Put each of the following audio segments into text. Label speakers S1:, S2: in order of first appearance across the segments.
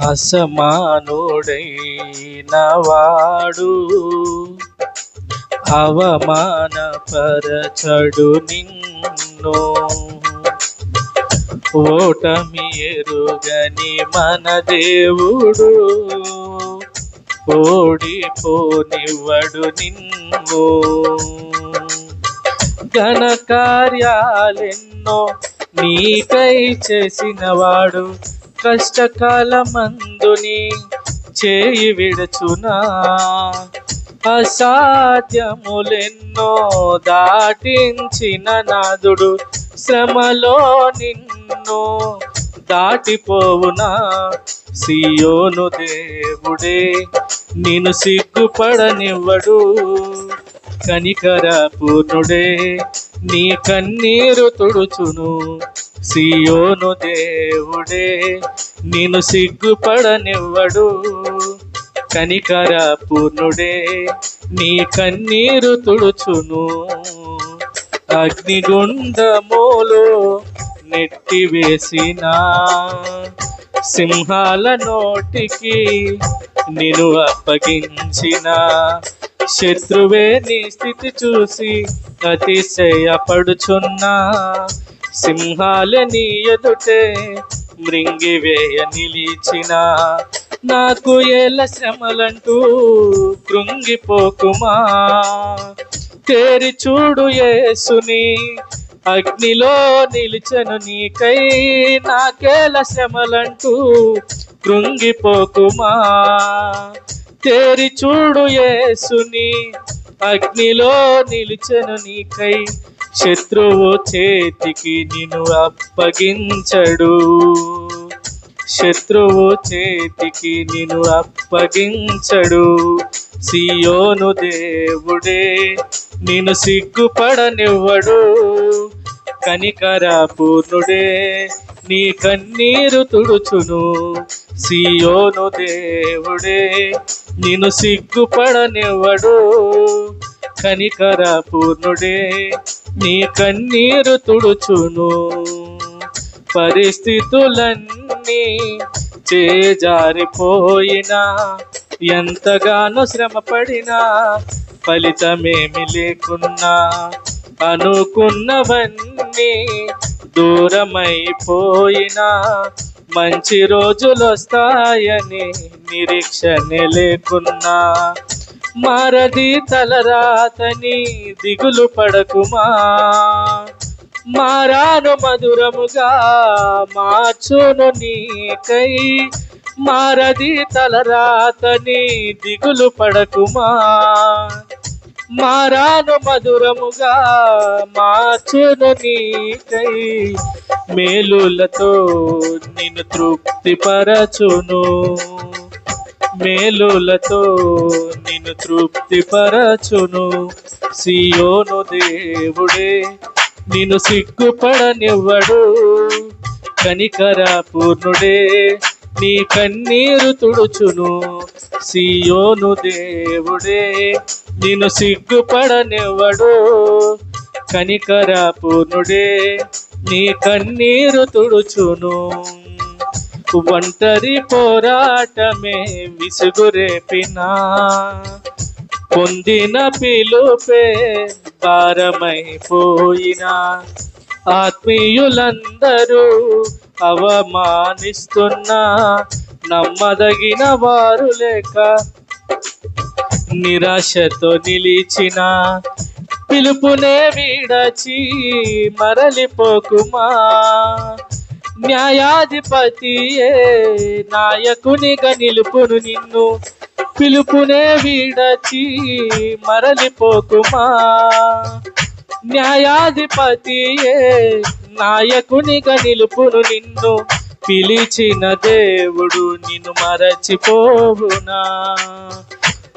S1: అసమానుడైన వాడు అవమానపరచడు నిన్ను. ఓటమి ఎరుగని మన దేవుడు ఓడిపోనివ్వడు నిన్ను. ఘన కార్యాలెన్నో నీకై చేసినవాడు కష్టకాలమందుని చేయి విడచునా? అసాధ్యములెన్నో దాటించిన నాదుడు శ్రమలో నిన్ను దాటిపోవునా? సియోను దేవుడే నిన్ను సిగ్గుపడనివ్వడు. కనికర పూర్ణుడే నీ కన్నీరు తుడుచును. సియోను దేవుడే నిన్ను సిగ్గుపడనివ్వడు. కనికర పూర్ణుడే నీ కన్నీరు తుడుచును. అగ్నిగుండములో నెట్టివేసిన సింహాల నోటికి నిన్ను అప్పగించిన. శత్రువే నీ స్థితి చూసి అతిశయపడుచున్నా సింహాలే నీ ఎదుటే మృంగివేయ నిలిచిన. నాకు ఏల శ్రమలంటూ కృంగిపోకుమా. తేరి చూడు యేసుని అగ్నిలో నిలిచను నీకై. నాకేల శ్రమలంటూ కృంగిపోకుమా. తేరి చూడు యేసుని అగ్నిలో నిలిచను నీకై. శత్రువు చేతికి నిన్ను అప్పగించడు. శత్రువు చేతికి నిన్ను అప్పగించడు. సియోను దేవుడే నిన్ను సిగ్గుపడనివ్వడు. కనికరాపూర్ణుడే నీ కన్నీరు తుడుచును. సియోను దేవుడే నిన్ను సిగ్గుపడనివ్వడు. కనికర పూర్ణుడే నీ కన్నీరు తుడుచును. పరిస్థితులన్నీ చేజారిపోయినా ఎంతగానో శ్రమపడినా ఫలితమేమి లేకున్నా. అనుకున్నవన్నీ దూరమైపోయినా మంచి రోజులు వస్తాయని నిరీక్షణ లేకున్నా. మారది తలరాతని దిగులు పడకుమా. మారాను మధురముగా మార్చును నీకై. మారది తలరాతని దిగులు పడకుమా. మారాను మధురముగా మార్చును నీకై. మేలులతో నిన్ను తృప్తిపరచును. మేలులతో నిన్ను తృప్తిపరచును. సియోను దేవుడే నిన్ను సిగ్గుపడనివ్వడు. కనికరా పూర్ణుడే నీ కన్నీరు తుడుచును. సియోను దేవుడే నిన్ను సిగ్గుపడనివ్వడు. కనికర నీ కన్నీరు తుడుచును. ఒంటరి పోరాటమే విసుగురేపినా పొందిన పిలుపే భారమైపోయినా. ఆత్మీయులందరూ అవమానిస్తున్నా నమ్మదగిన వారు లేక నిరాశతో నిలిచిన పిలుపునే విడచి మరలిపోకుమా? న్యాయాధిపతియే నాయకునిగా నిలుపును నిన్ను పిలుపునే విడచి మరలిపోకుమా? న్యాయాధిపతియే నాయకునిగా నిలుపును నిన్ను పిలిచిన దేవుడు నిన్ను మరచిపోవునా?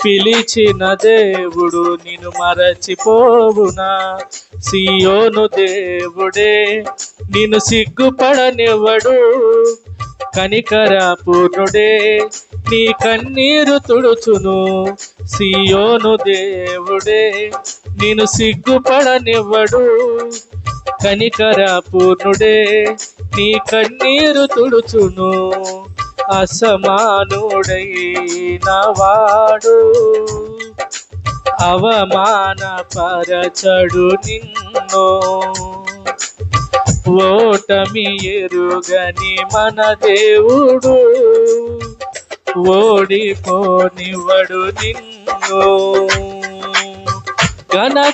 S1: పిలిచిన దేవుడు నిన్ను మరచిపోవునా? సియోను దేవుడే నిన్ను సిగ్గుపడనివ్వడు. కనికర పూర్ణుడే నీ కన్నీరు తుడుచును. సియోను దేవుడే నేను సిగ్గుపడనివ్వడు. కనికర పూర్ణుడే నీ కన్నీరు తుడుచును. అసమానుడైన అవమాన పరచడు నిన్ను. ఓటమి ఎరుగని మన దేవుడు. ఓడిపోనివడు నిన్ను. ఘన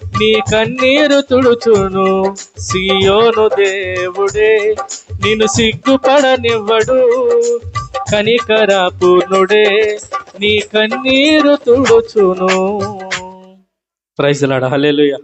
S1: నీ కన్నీరు తుడుచును. సియోను దేవుడే నిన్ను సిగ్గుపడనివ్వడు. కనికర పూర్ణుడే నీ కన్నీరు తుడుచును. Praise hallelujah